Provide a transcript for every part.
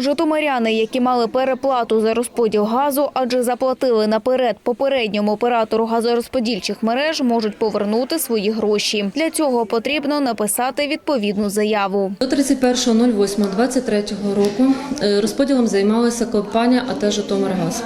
Житомиряни, які мали переплату за розподіл газу, адже заплатили наперед попередньому оператору газорозподільчих мереж, можуть повернути свої гроші. Для цього потрібно написати відповідну заяву. До 31.08.23 року е, розподілом займалася компанія АТ «Житомиргаз».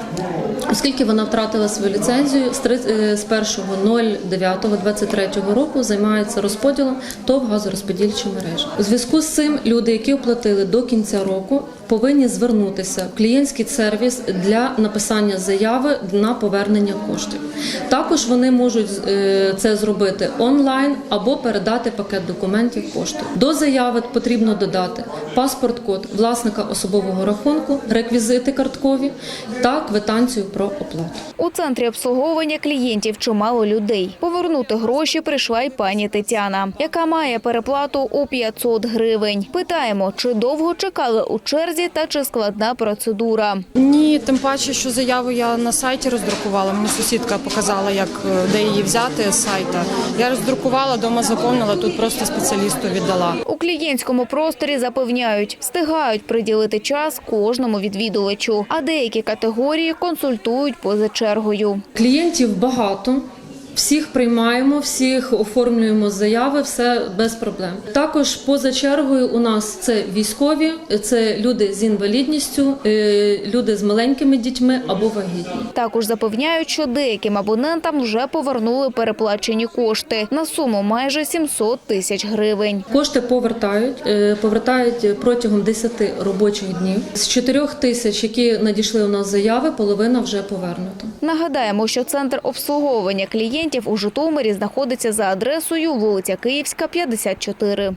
Оскільки вона втратила свою ліцензію, з три- е, з 1.09.23 року займається розподілом ТОВ газорозподільчі мережі. У зв'язку з цим люди, які оплатили до кінця року, повинні звернутися в клієнтський сервіс для написання заяви на повернення коштів. Також вони можуть е, це зробити онлайн або передати пакет документів поштою. До заяви потрібно додати паспорт-код власника особового рахунку, реквізити карткові та квитанцію про оплату. У центрі обслуговування клієнтів чимало людей. Повернути гроші прийшла й пані Тетяна, яка має переплату у 500 гривень. Питаємо, чи довго чекали у черзі та чи складна процедура. Ні, тим паче, що заяву я на сайті роздрукувала. Мені сусідка показала, як е, де її взяти з сайта. Я роздрукувала, дома заповнила, тут просто спеціалісту віддала. У клієнтському просторі запевняють, встигають приділити час кожному відвідувачу, а деякі категорії консультують поза чергою. Клієнтів багато. Всіх приймаємо, всіх оформлюємо заяви, все без проблем. Також поза чергою у нас це військові, це люди з інвалідністю, е, люди з маленькими дітьми або вагітні. Також запевняють, що деяким абонентам вже повернули переплачені кошти на суму майже 700 тисяч гривень. Кошти повертають, е, повертають протягом 10 робочих днів. З 4 тисяч, які надійшли у нас заяви, половина вже повернута. Нагадаємо, що центр обслуговування клієнтів у Житомирі знаходиться за адресою вулиця Київська, 54.